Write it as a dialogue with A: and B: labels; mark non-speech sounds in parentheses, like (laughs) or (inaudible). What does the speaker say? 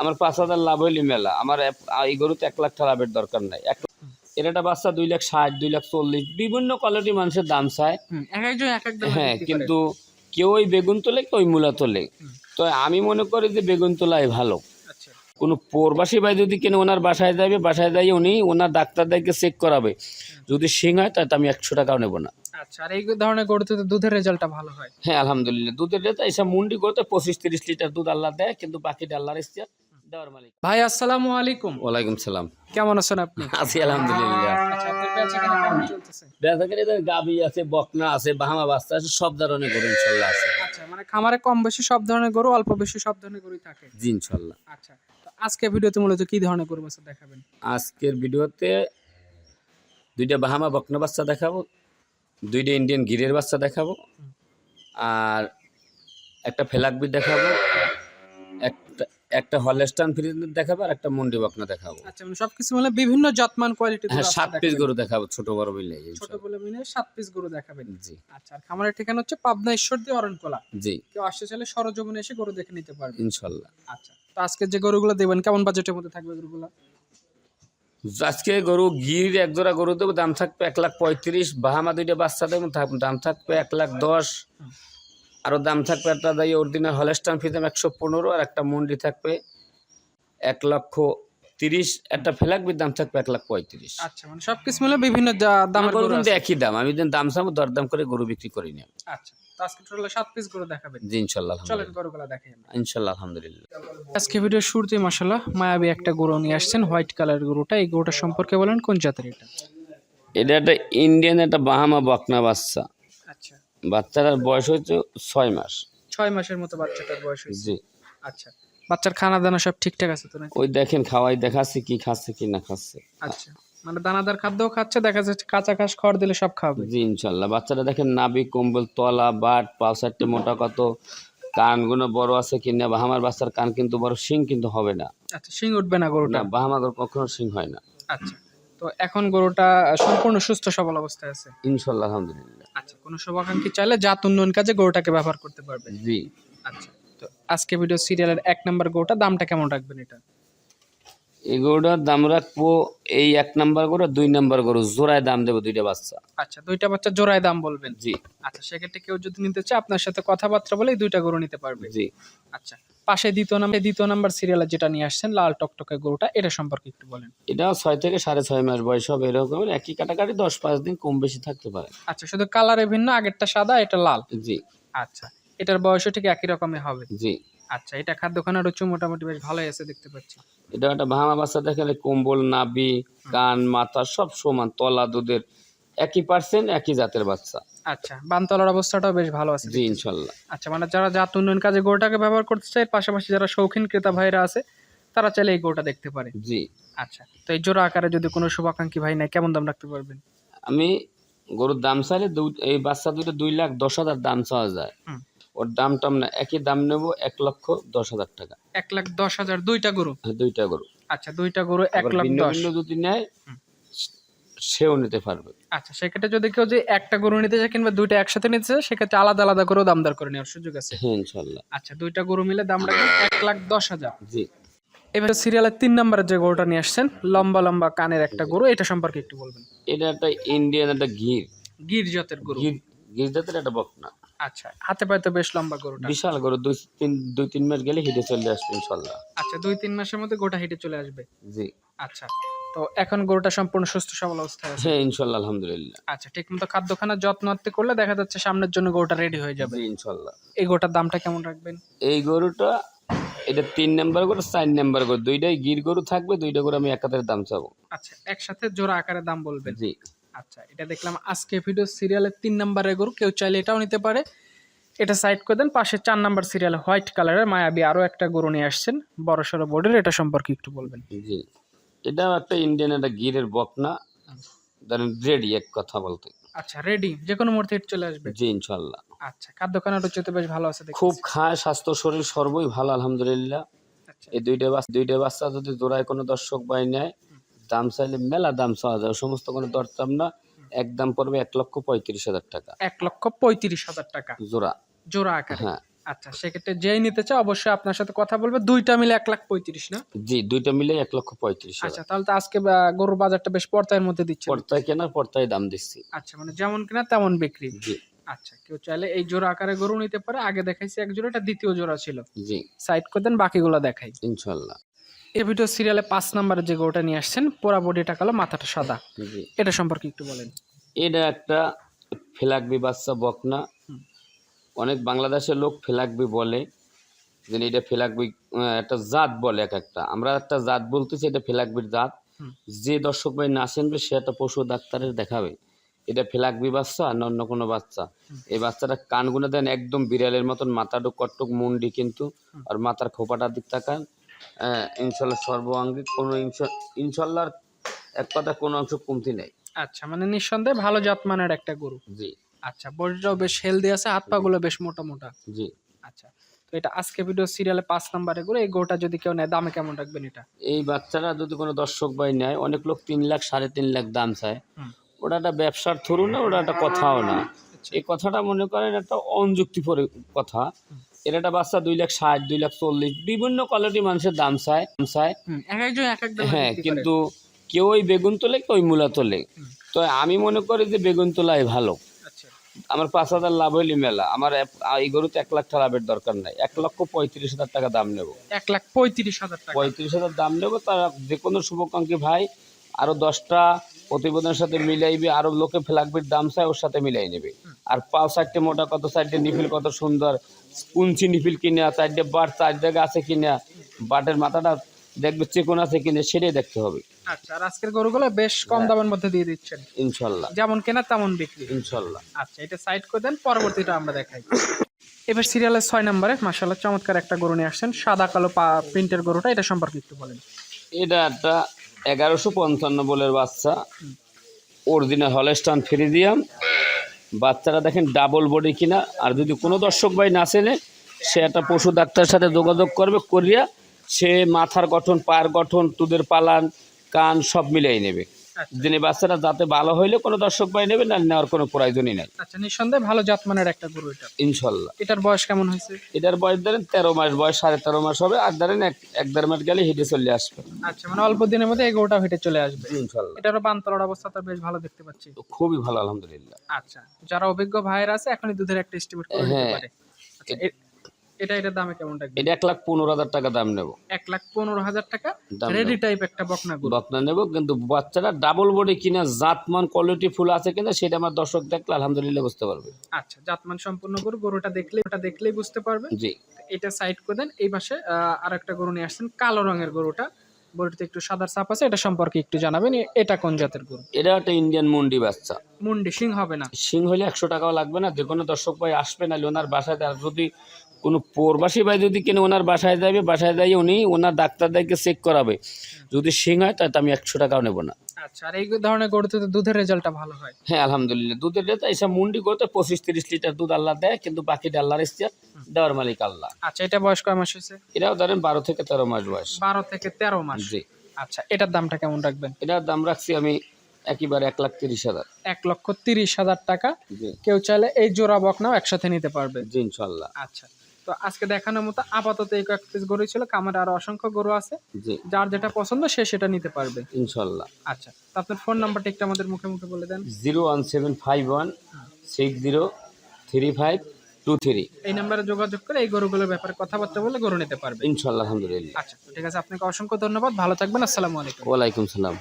A: আমার পাঁচ হাজার লাভ হইলি মেলা। আমার এই গরুতে এক লাখ টাকা লাভের দরকার নাই। এক এর একটা বাচ্চা দুই লাখ ষাট দুই লাখ চল্লিশ। বিভিন্ন কোয়ালিটি মানুষের দাম চায়। হ্যাঁ কিন্তু কেউ ওই বেগুন তোলে কেউ ওই মূলা তোলে। তো আমি মনে করি যে বেগুন তোলাই ভালো। কোনো প্রবাসী ভাই যদি কেন ওনার বাসায় যাবে বাসায় যাই উনি ওনার ডাক্তারদেরকে চেক করাবে। যদি সিং হয় তাহলে আমি একশো টাকাও নেব না।
B: আচ্ছা আর এই ধরনের গরুতে তো দুধের রেজাল্টটা ভালো হয়।
A: হ্যাঁ আলহামদুলিল্লাহ। দুধের এইসব মুন্ডি পঁচিশ তিরিশ লিটার দুধ আল্লাহ দেয় কিন্তু বাকিটা আল্লাহর ইচ্ছা
B: ভাই আসসালামু আলাইকুম।
A: ওয়ালাইকুম সালাম।
B: কেমন আছেন আপনি? (laughs)
A: আছি আলহামদুলিল্লাহ।
B: আচ্ছা
A: গাবি আছে বকনা আছে বাহামা বাচ্চা আছে সব ধরনের গরু ইনশাল্লাহ আছে।
B: আচ্ছা মানে খামারে কম বেশি সব ধরনের গরু অল্প বেশি সব ধরনের গরুই থাকে।
A: জি ইনশাল্লাহ।
B: আচ্ছা আজকে ভিডিওতে মূলত কি ধরনের গরু বাচ্চা দেখাবেন?
A: আজকের ভিডিওতে দুইটা বাহামা বকনা বাচ্চা দেখাবো দুইটা ইন্ডিয়ান গিরের বাচ্চা দেখাবো আর একটা ফেলাকবি দেখাবো একটা একটা হলেস্টান ফ্রিজ দেখাবো আর একটা মন্ডি বকনা দেখাবো।
B: আচ্ছা মানে সবকিছু মানে বিভিন্ন জাতমান কোয়ালিটি
A: হ্যাঁ সাত পিস গরু দেখাবো ছোট বড় মিলে
B: ছোট বলে মিলে সাত পিস গরু দেখাবেন।
A: জি।
B: আচ্ছা আর খামারের ঠিকানা হচ্ছে পাবনা ঈশ্বরদী অরণকোলা।
A: জি।
B: কেউ আসতে চাইলে সরজমিনে এসে গরু দেখে নিতে পারবে
A: ইনশাল্লাহ।
B: আচ্ছা। তো আজকে যে গরুগুলো দেবেন কেমন বাজেটের মধ্যে থাকবে গরুগুলো?
A: আজকে গরু গির এক জোড়া গরু দেবো দাম থাকবে এক লাখ পঁয়ত্রিশ বাহামা দুইটা বাচ্চা দেবো দাম থাকবে এক লাখ দশ। আরও দাম থাকবে একটা দাই অরিজিনাল হলেস্টান ফি দাম একশো পনেরো আর একটা মন্ডি থাকবে এক লক্ষ তিরিশ একটা ফেলাকবির দাম থাকবে এক লাখ পঁয়ত্রিশ।
B: আচ্ছা মানে সব কিছু মিলে বিভিন্ন
A: কিন্তু একই দাম আমি দাম চাবো দরদাম করে গরু বিক্রি করি না
B: আচ্ছা। আজকে টোটাল সাত পিস গরু দেখাবেন।
A: জি ইনশাল্লাহ
B: চলেন গরুগুলো দেখাই
A: ইনশাল্লাহ আলহামদুলিল্লাহ।
B: আজকে ভিডিও শুরুতেই মাসাল্লাহ মায়াবী একটা গরু নিয়ে আসছেন হোয়াইট কালার গরুটা। এই গরুটা সম্পর্কে বলেন কোন জাতের এটা?
A: এটা একটা ইন্ডিয়ান একটা বাহামা বকনা বাচ্চা।
B: আচ্ছা।
A: বাচ্চাটার বয়স হচ্ছে ছয় মাস।
B: ছয় মাসের মতো বাচ্চাটার বয়স হয়েছে।
A: জি।
B: আচ্ছা। বাচ্চার খানা দানা সব ঠিকঠাক আছে তো নাকি?
A: ওই দেখেন খাওয়াই দেখাচ্ছে কি খাচ্ছে কি না খাচ্ছে।
B: আচ্ছা। মানে দানাদার খাদ্যও খাচ্ছে দেখা যাচ্ছে কাঁচা ঘাস খড় দিলে সব খাবে
A: জি ইনশাল্লাহ। বাচ্চাটা দেখেন নাবি কম্বল তলা বাট পাও সাইডটা মোটা কত কানগুলো বড় আছে কি না বাহামার বাচ্চার কান কিন্তু বড় শিং কিন্তু হবে না।
B: আচ্ছা শিং উঠবে না গরুটা?
A: বাহামা গরু কখনো শিং হয় না।
B: আচ্ছা তো এখন গরুটা সম্পূর্ণ সুস্থ সবল অবস্থায় আছে?
A: ইনশাল্লাহ আলহামদুলিল্লাহ।
B: আচ্ছা কোনো শুভাকাঙ্ক্ষী চাইলে জাত উন্নয়ন কাজে গরুটাকে ব্যবহার করতে পারবে।
A: জি।
B: আচ্ছা তো আজকে ভিডিও সিরিয়ালের এক নাম্বার গরুটা দামটা কেমন রাখবেন এটা?
A: এই গরুটার দাম রাখব এই এক নাম্বার গরু দুই নাম্বার গরু জোড়ায় দাম দেবো দুইটা বাচ্চা।
B: আচ্ছা দুইটা বাচ্চা জোড়ায় দাম বলবেন?
A: জি।
B: আচ্ছা সেক্ষেত্রে কেউ যদি নিতে চায় আপনার সাথে কথাবার্তা বলে দুইটা গরু নিতে পারবে।
A: জি।
B: আচ্ছা পাশে দ্বিতীয় নাম্বার দ্বিতীয় নাম্বার সিরিয়ালে যেটা নিয়ে আসছেন লাল টকটকে গরুটা এটা সম্পর্কে একটু বলেন।
A: এটা ছয় থেকে সাড়ে ছয় মাস বয়স হবে এরকম একই কাটাকাটি দশ পাঁচ দিন কম বেশি থাকতে পারে।
B: আচ্ছা শুধু কালারে ভিন্ন আগেরটা সাদা এটা লাল।
A: জি।
B: আচ্ছা এটার বয়সও ঠিক একই রকমই হবে।
A: জি।
B: আচ্ছা এটা খাদ্যখানা রুচি মোটামুটি বেশ ভালোই আছে দেখতে পাচ্ছি।
A: এটা একটা ভাঙা বাচ্চা দেখালে কম্বল নাবি কান মাথা সব সমান তলা দুধের একই পার্সেন্ট একই জাতের বাচ্চা।
B: আচ্ছা বানতলার অবস্থাটাও বেশ ভালো আছে
A: জি ইনশাল্লাহ।
B: আচ্ছা মানে যারা জাত উন্নয়ন কাজে গরুটাকে ব্যবহার করতে চায় পাশাপাশি যারা শৌখিন ক্রেতা ভাইরা আছে তারা চাইলে এই গরুটা দেখতে পারে।
A: জি।
B: আচ্ছা তো এই জোড়া আকারে যদি কোনো শুভাকাঙ্ক্ষী ভাই নাই কেমন দাম রাখতে পারবেন?
A: আমি গরুর দাম চাইলে এই বাচ্চা দুটো দুই লাখ দশ হাজার দাম চাওয়া যায়। ওর দাম টাম না একই দাম নেব এক লক্ষ দশ হাজার টাকা।
B: এক লাখ দশ হাজার দুইটা গরু?
A: হ্যাঁ, দুইটা গরু।
B: আচ্ছা দুইটা গরু এক লাখ
A: ভিন্ন
B: দশ।
A: ভিন্ন যদি নেয় সেও নিতে পারবে।
B: আচ্ছা সেক্ষেত্রে যদি কেউ যে একটা গরু নিতে চায় কিংবা দুইটা একসাথে নিতে চায় সেক্ষেত্রে আলাদা আলাদা করেও দাম দর করে নেওয়ার সুযোগ আছে।
A: হ্যাঁ ইনশাল্লাহ।
B: আচ্ছা দুইটা গরু মিলে দাম রাখবেন এক লাখ দশ হাজার।
A: জি।
B: এবার সিরিয়ালের তিন নম্বরের যে গরুটা নিয়ে আসছেন লম্বা লম্বা কানের একটা গরু এটা সম্পর্কে একটু বলবেন।
A: এটা একটা ইন্ডিয়ান একটা ঘির
B: গির জাতের গরু।
A: গির ঘির জাতের একটা বকনা।
B: আচ্ছা হাতে পায়ে তো বেশ লম্বা গরুটা।
A: বিশাল গরু দুই তিন দুই তিন মাস গেলে হিটে চলে আসবে ইনশাল্লাহ।
B: আচ্ছা দুই তিন মাসের মধ্যে গোটা হেঁটে চলে আসবে?
A: জি।
B: আচ্ছা তো এখন গরুটা সম্পূর্ণ সুস্থ সবল অবস্থায় আছে?
A: হ্যাঁ ইনশাল্লাহ আলহামদুলিল্লাহ।
B: আচ্ছা ঠিক মতো খাদ্যখানা যত্ন আত্তে করলে দেখা যাচ্ছে সামনের জন্য গরুটা রেডি হয়ে যাবে।
A: ইনশাল্লাহ।
B: এই গরুটার দামটা কেমন রাখবেন?
A: এই গরুটা এটা তিন নাম্বার গরু চার নাম্বার গরু দুইটাই গির গরু থাকবে দুইটা গরু আমি একাতের দাম চাবো।
B: আচ্ছা একসাথে জোড়া আকারে দাম বলবেন?
A: জি।
B: আচ্ছা এটা দেখলাম আজকে ভিডিও সিরিয়ালের তিন নাম্বারের গরু কেউ চাইলে এটাও নিতে পারে। এটা সাইড করে দেন পাশে চার নাম্বার সিরিয়াল হোয়াইট কালারের মায়াবী আরও একটা গরু নিয়ে আসছেন বড় সড়ো বোর্ডের এটা সম্পর্কে একটু বলবেন।
A: জি এটাও একটা ইন্ডিয়ান একটা গিরের বকনা ধরেন রেডি এক কথা বলতে।
B: আচ্ছা রেডি যে কোনো মুহূর্তে হেঁটে চলে আসবে।
A: জি ইনশাল্লাহ
B: আচ্ছা খাদ্যখানা রুচিতে বেশ ভালো আছে
A: খুব খায় স্বাস্থ্য শরীর সর্বই ভালো আলহামদুলিল্লাহ।
B: আচ্ছা।
A: এই দুইটা বাচ্চা দুইটা বাচ্চা যদি জোড়ায় কোনো দর্শক বাই নেয় দাম চাইলে মেলা দাম চাওয়া যায় সমস্ত কোনো দরদাম না। এক দাম পড়বে এক লক্ষ পঁয়ত্রিশ হাজার টাকা।
B: এক লক্ষ পঁয়ত্রিশ হাজার টাকা।
A: জোড়া।
B: জোড়া আকারে।
A: হ্যাঁ।
B: আচ্ছা সেক্ষেত্রে যেই নিতে চায় অবশ্যই আপনার সাথে কথা বলবে। দুইটা মিলে এক লাখ পঁয়ত্রিশ না?
A: জি দুইটা মিলে এক লক্ষ পঁয়ত্রিশ
B: আচ্ছা তাহলে তো আজকে গরুর বাজারটা বেশ পর্তায়ের মধ্যে দিচ্ছে
A: পর্তায় কেনা পর্তায় দাম দিচ্ছি।
B: আচ্ছা মানে যেমন কেনা তেমন বিক্রি।
A: জি।
B: আচ্ছা কেউ চাইলে এই জোড়া আকারে গরু নিতে পারে। আগে দেখাইছি এক জোড়া এটা দ্বিতীয় জোড়া ছিল।
A: জি।
B: সাইড করে দেন বাকিগুলো দেখাই।
A: ইনশাল্লাহ।
B: এই ভিডিও সিরিয়ালে পাঁচ নাম্বারের যে গরুটা নিয়ে আসছেন পোড়া বডিটা কালো মাথাটা সাদা। এটা সম্পর্কে একটু বলেন।
A: এটা একটা ফেলাকবি বাচ্চা বকনা। অনেক বাংলাদেশের লোক ফেলাকবি বলে যে এটা ফেলাকবি একটা জাত বলে এক একটা। আমরা একটা জাত বলতেছি এটা ফেলাকবির জাত। যে দর্শক ভাই না চিনবে সে একটা পশু ডাক্তারের দেখাবে। এটা ফেলাকবি বাচ্চা আর না অন্য কোনো বাচ্চা। এই বাচ্চাটা কানগুনে দেন একদম বিড়ালের মতন মাথাটুক কট্টুক মুন্ডি কিন্তু আর মাথার খোপাটার দিক তাকান ইনশাল্লাহ সর্বাঙ্গিক কোনো ইনশা- ইনশাল্লাহর এক কথা কোনো অংশ কমতি নেই।
B: আচ্ছা মানে নিঃসন্দেহে ভালো জাতমানের একটা গরু।
A: জি।
B: আচ্ছা বডিটাও বেশ হেলদি আছে হাত পা গুলো বেশ মোটা মোটা।
A: জি।
B: আচ্ছা তো এটা আজকে ভিডিও সিরিয়ালে পাঁচ নাম্বারে গরু এই গরুটা যদি কেউ নেয় দামে কেমন রাখবেন এটা?
A: এই বাচ্চারা যদি কোনো দর্শক ভাই নেয় অনেক লোক তিন লাখ সাড়ে তিন লাখ দাম চায়। ওটা একটা ব্যবসার থরু না ওটা একটা কথাও না। এই কথাটা মনে করেন একটা অনযুক্তিপর কথা। এর একটা বাচ্চা দুই লাখ ষাট দুই লাখ চল্লিশ বিভিন্ন কোয়ালিটি মানুষের দাম চায় দাম চায়। হ্যাঁ কিন্তু কেউ ওই বেগুন তোলে কেউ ওই মূলা তোলে। তো আমি মনে করি যে বেগুন তোলাই ভালো।
B: আচ্ছা।
A: আমার পাঁচ হাজার লাভ হইলি মেলা। আমার এই গরুতে এক লাখ টাকা লাভের দরকার নাই। এক লক্ষ পঁয়ত্রিশ হাজার টাকা দাম নেব।
B: এক লাখ পঁয়ত্রিশ হাজার
A: পঁয়ত্রিশ হাজার দাম নেব। তারা যে কোনো শুভকাঙ্ক্ষী ভাই আরও দশটা প্রতিবেদনের সাথে মিলাইবে আরও লোকে ফ্ল্যাগবির দাম চায় ওর সাথে মিলাই নেবে। আর পাও সাইডে মোটা কত সাইডে নিফিল কত সুন্দর। কুঞ্চি নিফিল কিনা সাইডে বাট চার জায়গা আছে কিনা বাটের মাথাটা দেখবে চিকন আছে কিনা সেটাই দেখতে হবে।
B: আচ্ছা আর আজকের গরুগুলো বেশ কম দামের মধ্যে দিয়ে দিচ্ছেন।
A: ইনশাল্লাহ।
B: যেমন কেনা তেমন বিক্রি।
A: ইনশাল্লাহ।
B: আচ্ছা এটা সাইড করে দেন পরবর্তীটা আমরা দেখাই। এবার সিরিয়ালের ছয় নম্বরে মাসাল্লাহ চমৎকার একটা গরু নিয়ে আসছেন সাদা কালো পা প্রিন্টের গরুটা এটা সম্পর্কে একটু বলেন।
A: এটা একটা এগারোশো পঞ্চান্ন বলের বাচ্চা। অরিজিনাল হলেস্টান ফ্রিজিয়াম বাচ্চারা দেখেন ডাবল বডি কিনা। আর যদি কোনো দর্শক ভাই না চেনে, সে একটা পশু ডাক্তারের সাথে যোগাযোগ করবে, করিয়া সে মাথার গঠন, পায়ের গঠন তুদের পালান, কান সব মিলাই নেবে। যিনি বাচ্চারা যাতে ভালো হইলে কোনো দর্শক ভাই নেবে না নেওয়ার কোনো প্রয়োজনই নাই।
B: আচ্ছা নিঃসন্দেহে ভালো জাতমানের একটা গরু এটা।
A: ইনশাল্লাহ।
B: এটার বয়স কেমন হয়েছে?
A: এটার বয়স ধরেন তেরো মাস বয়স সাড়ে তেরো মাস হবে আর ধরেন এক এক দেড় মাস গেলে হেঁটে চলে আসবে।
B: আচ্ছা মানে অল্প দিনের মধ্যে এই গরুটা হেঁটে চলে আসবে।
A: ইনশাল্লাহ।
B: এটারও বান্তলার অবস্থা তো বেশ ভালো দেখতে পাচ্ছি।
A: তো খুবই ভালো আলহামদুলিল্লাহ।
B: আচ্ছা যারা অভিজ্ঞ ভাইয়ের আছে এখনই দুধের একটা এস্টিমেট করে দিতে
A: হ্যাঁ।
B: পারে। আচ্ছা এ- এটা দামে কেমন রাখবে
A: এটা এক লাখ পনেরো হাজার টাকা দাম নেব।
B: এক লাখ পনেরো হাজার টাকা? রেডি টাইপ একটা বকনা গরু।
A: বকনা নেব কিন্তু বাচ্চারা ডাবল বডি কিনা জাতমান কোয়ালিটি ফুল আছে কিনা সেটা আমার দর্শক দেখলে আলহামদুলিল্লাহ বুঝতে পারবে।
B: আচ্ছা জাতমান সম্পূর্ণ গরু গরুটা দেখলে ওটা দেখলেই বুঝতে পারবে।
A: জি।
B: এটা সাইড করে দেন এই পাশে আর একটা গরু নিয়ে আসছেন কালো রঙের গরুটা। গরুতে একটু সাদার ছাপ আছে এটা সম্পর্কে একটু জানাবেন এটা কোন জাতের গরু?
A: এটা একটা ইন্ডিয়ান মুন্ডি বাচ্চা।
B: মুন্ডি সিং হবে না।
A: সিং হলে একশো টাকাও লাগবে না যে কোনো দর্শক ভাই আসবে না ওনার বাসায় আর যদি কোনো প্রবাসী ভাই যদি কিনে ওনার বাসায় যাবে বাসায় যাই উনি ওনার ডাক্তারদেরকে চেক করাবে। যদি সিং হয় তাহলে আমি একশো টাকাও নেব না।
B: আচ্ছা আর এই ধরনের গরুতে তো দুধের রেজাল্টটা ভালো হয়।
A: হ্যাঁ আলহামদুলিল্লাহ। দুধের মুন্ডি পঁচিশ তিরিশ লিটার দুধ আল্লাহ দেয় কিন্তু বাকিটা আল্লাহর দেওয়ার মালিক আল্লাহ।
B: আচ্ছা এটা বয়স কয় মাস হয়েছে?
A: এটাও ধরেন বারো থেকে তেরো মাস বয়স।
B: বারো থেকে তেরো মাস।
A: জি।
B: আচ্ছা এটার দামটা কেমন রাখবেন?
A: এটার দাম রাখছি আমি একেবারে এক লাখ তিরিশ হাজার।
B: এক লক্ষ তিরিশ হাজার টাকা। কেউ চাইলে এই জোড়া বকনাও একসাথে নিতে পারবে।
A: জি ইনশাল্লাহ।
B: আচ্ছা। তো আজকে দেখানোর মতো আপাতত এই কয়েক পিস গরু ছিল। কামারে আরও অসংখ্য গরু আছে। যার যেটা পছন্দ সে সেটা নিতে পারবে।
A: ইনশাল্লাহ।
B: আচ্ছা তো আপনার ফোন নাম্বারটা একটু আমাদের মুখে মুখে বলে দেন।
A: Zero one seven five one six zero three five two three.
B: এই নাম্বারে যোগাযোগ করে এই গরুগুলোর ব্যাপারে কথাবার্তা বলে গরু নিতে পারবে।
A: ইনশাল্লাহ আলহামদুলিল্লাহ।
B: আচ্ছা ঠিক আছে আপনাকে অসংখ্য ধন্যবাদ। ভালো থাকবেন আসসালামু আলাইকুম।
A: ওয়ালাইকুম সালাম।